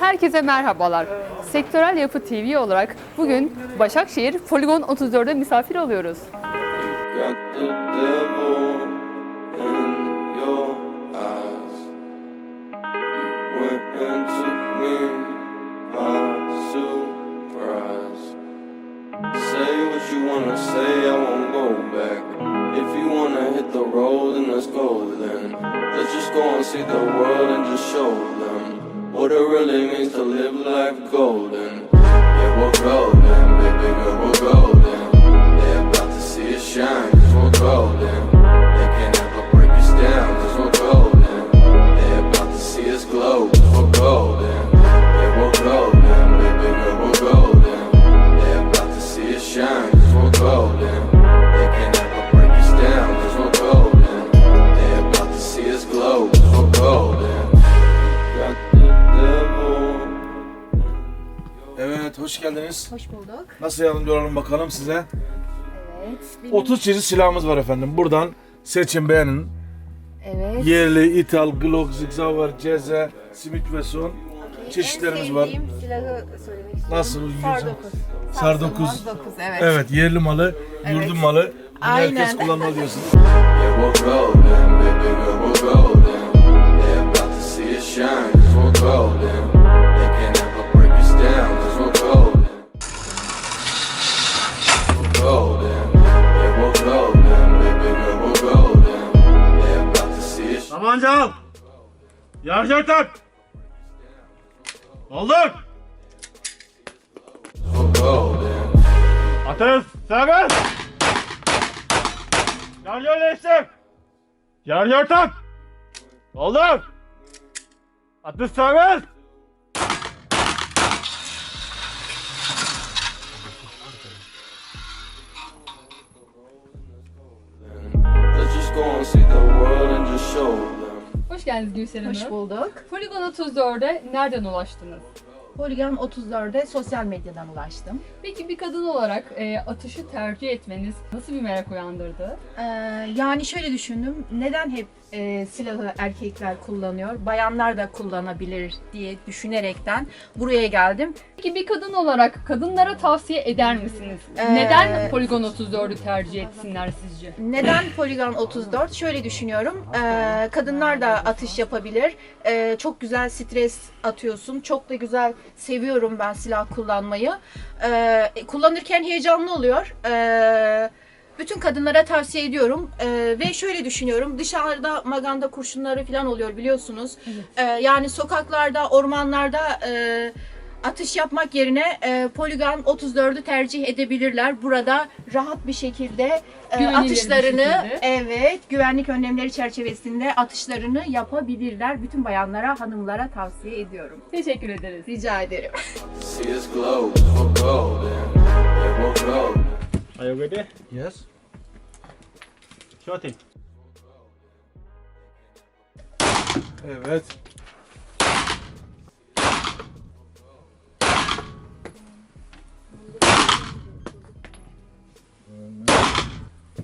Herkese merhabalar. Sektörel Yapı TV olarak bugün Başakşehir Poligon 34'de misafir oluyoruz. Let's just go and see the world and just show them what it really means to live life golden. Yeah, we're golden, baby girl, we're golden. They're about to see us shine, cause we're golden. Evet, hoş geldiniz. Hoş bulduk. Nasıl yardımcı olalım bakalım size? Evet. benim- 30 çeşit silahımız var efendim. Buradan seçin beğenin. Evet. Yerli, ithal, Glock, Zigzauer, Ceze, Smith Wesson çeşitlerimiz en var. sevdiğim silahı söylemek istiyorum. Nasıl? Sar Yüzüm- 9. Sar 9. 9 evet. Evet, yerli malı, yurdun malı. Bunu Aynen. herkes kullanmalı diyorsunuz. Yeah, we're golden, Tabanca al. Yargı tak. Golden. Ateş. Serbest. Yargı değiştir. Yargı tak. Kaldır. Atış serbest. Geldiniz Gülseren Hanım. Hoş bulduk. Poligon 34'e nereden ulaştınız? Polygon 34'e sosyal medyadan ulaştım. Peki bir kadın olarak e, atışı tercih etmeniz nasıl bir merak uyandırdı? Ee, yani şöyle düşündüm. Neden hep e, silahı erkekler kullanıyor? Bayanlar da kullanabilir diye düşünerekten buraya geldim. Peki bir kadın olarak kadınlara tavsiye eder misiniz? Ee, Neden Poligon 34'ü tercih etsinler sizce? Neden Polygon 34? Şöyle düşünüyorum. Ee, kadınlar da atış yapabilir. Ee, çok güzel stres atıyorsun. Çok da güzel seviyorum ben silah kullanmayı. Ee, kullanırken heyecanlı oluyor. Ee, bütün kadınlara tavsiye ediyorum. Ee, ve şöyle düşünüyorum. Dışarıda maganda kurşunları falan oluyor biliyorsunuz. Ee, yani sokaklarda, ormanlarda e, atış yapmak yerine e, Polygon 34'ü tercih edebilirler. Burada rahat bir şekilde e, atışlarını şekilde. evet güvenlik önlemleri çerçevesinde atışlarını yapabilirler. Bütün bayanlara, hanımlara tavsiye ediyorum. Teşekkür ederiz. Rica ederim. Are you ready? Yes. Shooting. Evet.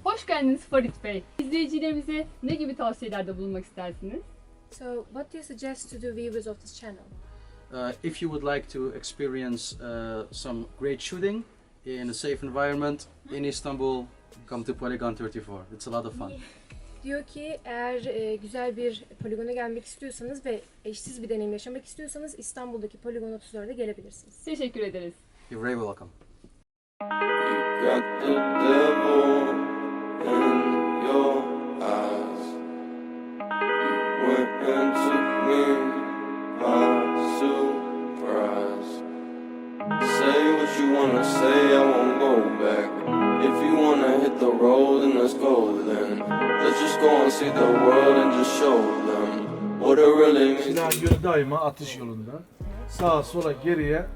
Hoş geldiniz Farit Bey. İzleyicilerimize ne gibi tavsiyelerde bulunmak istersiniz? So, what do you suggest to the viewers of this channel? Uh, if you would like to experience uh, some great shooting in a safe environment in Istanbul, come to Polygon 34. It's a lot of fun. Diyor ki eğer e, güzel bir poligona gelmek istiyorsanız ve eşsiz bir deneyim yaşamak istiyorsanız İstanbul'daki Poligon 34'e gelebilirsiniz. Teşekkür ederiz. You're very welcome. Got the devil in your eyes. You you wanna say, I won't go back. If you wanna hit the road, then let's go then. Let's just go and see the world and just show them what it really means. Silah daima atış yolunda. Sağa sola geriye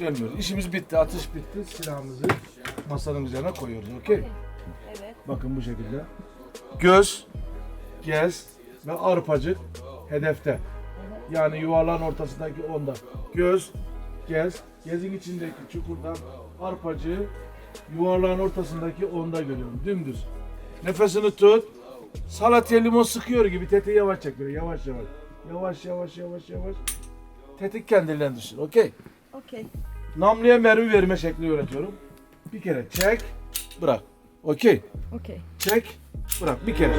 dönmüyoruz. İşimiz bitti, atış bitti. Silahımızı masanın üzerine koyuyoruz. Okey? Evet. Bakın bu şekilde. Göz, gez ve arpacık hedefte. Yani yuvarlağın ortasındaki onda. Göz, gez, gezin içindeki çukurdan arpacığı yuvarlağın ortasındaki onda görüyorum. Dümdüz. Nefesini tut. Salatya limon sıkıyor gibi tetiği yavaş çek böyle yavaş yavaş. Yavaş yavaş yavaş yavaş. Tetik kendiliğinden düşür. Okey. Okey. Namluya mermi verme şekli öğretiyorum. Bir kere çek, bırak. Okey. Okey. Çek, bırak. Bir kere.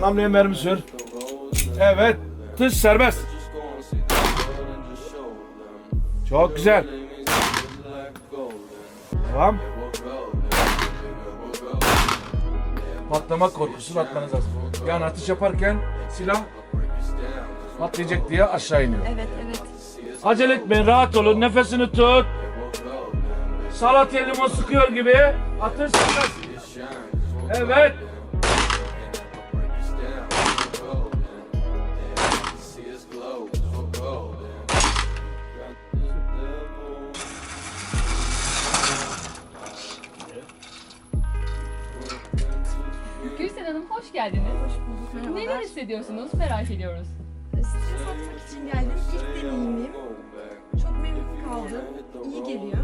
Namluya mermi sür. Evet. Tuz serbest. We'll go there. Patlama korkusu atmanız lazım. Yani atış yaparken silah patlayacak diye aşağı iniyor. Evet evet. Acele etmeyin, rahat olun, nefesini tut. Salatya limon sıkıyor gibi. Atış. Evet. Hoş geldiniz. Hoş bulduk. Neler hissediyorsunuz? Merak ediyoruz. Stres atmak için geldim. İlk deneyimim. Çok memnun kaldım. İyi geliyor.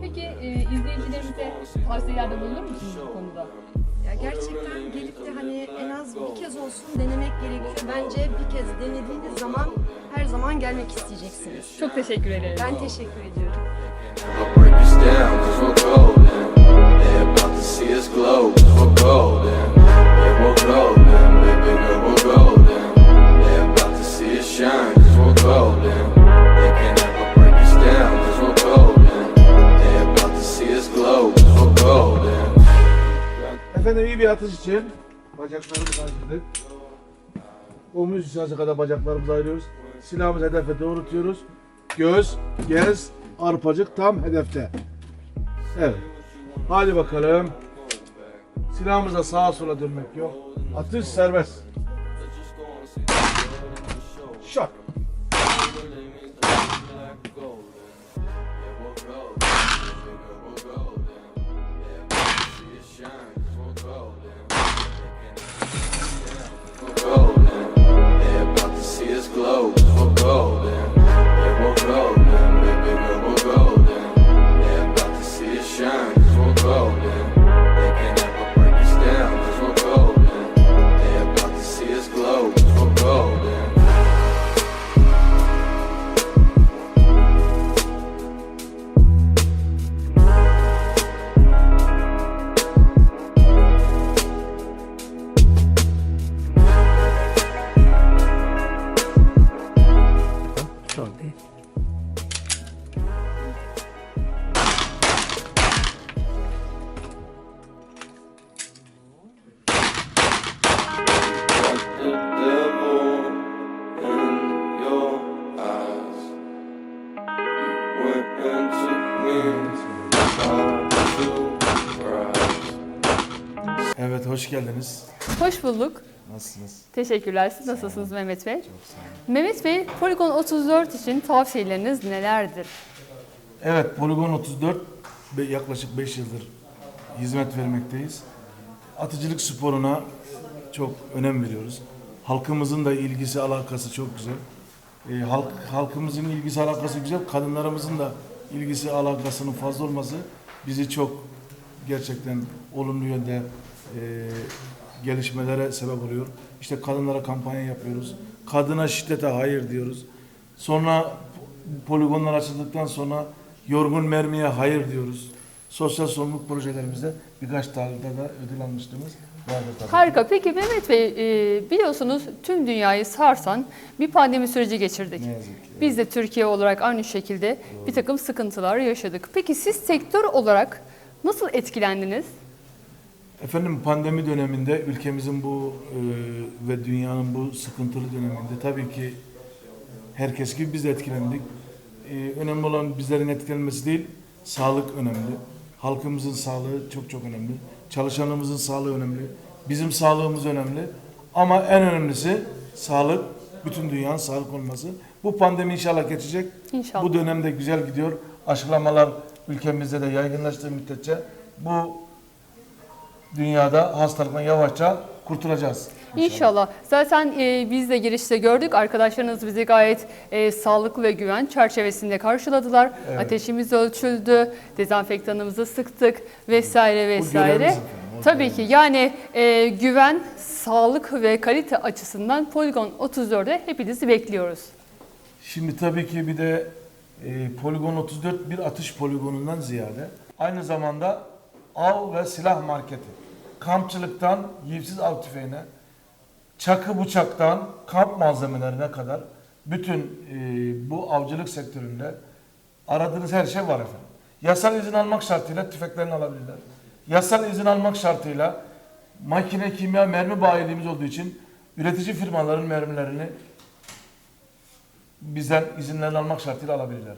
Peki e, izleyicilerimize tavsiyelerde bulunur musunuz bu konuda? Ya gerçekten gelip de hani en az bir kez olsun denemek gerekiyor. Bence bir kez denediğiniz zaman her zaman gelmek isteyeceksiniz. Çok teşekkür ederim. Ben teşekkür ediyorum. I'll break us down, cause we're golden. They're about to see us glow, cause we're golden. Efendim iyi bir atış için bacaklarımızı ayırdık. Omuz hizası kadar bacaklarımızı ayırıyoruz. Silahımızı hedefe doğrultuyoruz. Göz, gez, arpacık tam hedefte. Evet. Hadi bakalım. Silahımıza sağa sola dönmek yok. Atış serbest. Shot. golden. Evet hoş geldiniz. Hoş bulduk. Nasılsınız? Teşekkürler. Siz nasılsınız Mehmet Bey? Mehmet Bey, Polygon 34 için tavsiyeleriniz nelerdir? Evet, Poligon 34 be- yaklaşık 5 yıldır hizmet vermekteyiz. Atıcılık sporuna çok önem veriyoruz. Halkımızın da ilgisi alakası çok güzel. Ee, halk halkımızın ilgisi alakası güzel, kadınlarımızın da ilgisi alakasının fazla olması bizi çok gerçekten olumlu yönde e, gelişmelere sebep oluyor. İşte kadınlara kampanya yapıyoruz. Kadına şiddete hayır diyoruz. Sonra poligonlar açıldıktan sonra yorgun mermiye hayır diyoruz. Sosyal sorumluluk projelerimizde birkaç tane de ödül almıştığımız. Harika. Peki Mehmet Bey, e, biliyorsunuz tüm dünyayı sarsan bir pandemi süreci geçirdik. Ne yazık ki. Biz de Türkiye olarak aynı şekilde bir takım sıkıntılar yaşadık. Peki siz sektör olarak nasıl etkilendiniz? Efendim pandemi döneminde ülkemizin bu e, ve dünyanın bu sıkıntılı döneminde tabii ki herkes gibi biz de etkilendik. E, önemli olan bizlerin etkilenmesi değil, sağlık önemli. Halkımızın sağlığı çok çok önemli. Çalışanımızın sağlığı önemli. Bizim sağlığımız önemli. Ama en önemlisi sağlık, bütün dünyanın sağlık olması. Bu pandemi inşallah geçecek. İnşallah. Bu dönemde güzel gidiyor. Aşılamalar ülkemizde de yaygınlaştığı müddetçe bu dünyada hastalıktan yavaşça kurtulacağız. İnşallah. Zaten e, biz de girişte gördük. Arkadaşlarınız bizi gayet e, sağlıklı ve güven çerçevesinde karşıladılar. Ateşimiz ölçüldü, dezenfektanımızı sıktık vesaire vesaire. Tabii ki yani e, güven, sağlık ve kalite açısından Poligon 34'e hepinizi bekliyoruz. Şimdi tabii ki bir de e, Poligon 34 bir atış poligonundan ziyade aynı zamanda av ve silah marketi. Kampçılıktan yivsiz av tüfeğine, çakı bıçaktan kamp malzemelerine kadar bütün e, bu avcılık sektöründe aradığınız her şey var efendim. Yasal izin almak şartıyla tüfeklerini alabilirler. Yasal izin almak şartıyla makine, kimya, mermi bayiliğimiz olduğu için üretici firmaların mermilerini bizden izinlerini almak şartıyla alabilirler.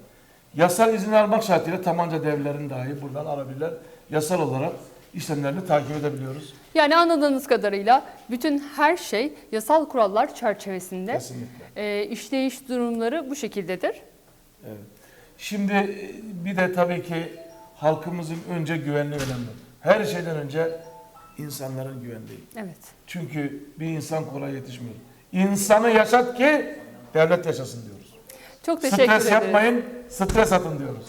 Yasal izin almak şartıyla tabanca devlerini dahi buradan alabilirler. Yasal olarak işlemlerini takip edebiliyoruz. Yani anladığınız kadarıyla bütün her şey yasal kurallar çerçevesinde Kesinlikle. e, işleyiş durumları bu şekildedir. Evet. Şimdi e, bir de tabii ki halkımızın önce güvenliği önemli. Her şeyden önce insanların güvenliği. Evet. Çünkü bir insan kolay yetişmiyor. İnsanı yaşat ki devlet yaşasın diyoruz. Çok teşekkür Stres ederiz. yapmayın, stres atın diyoruz.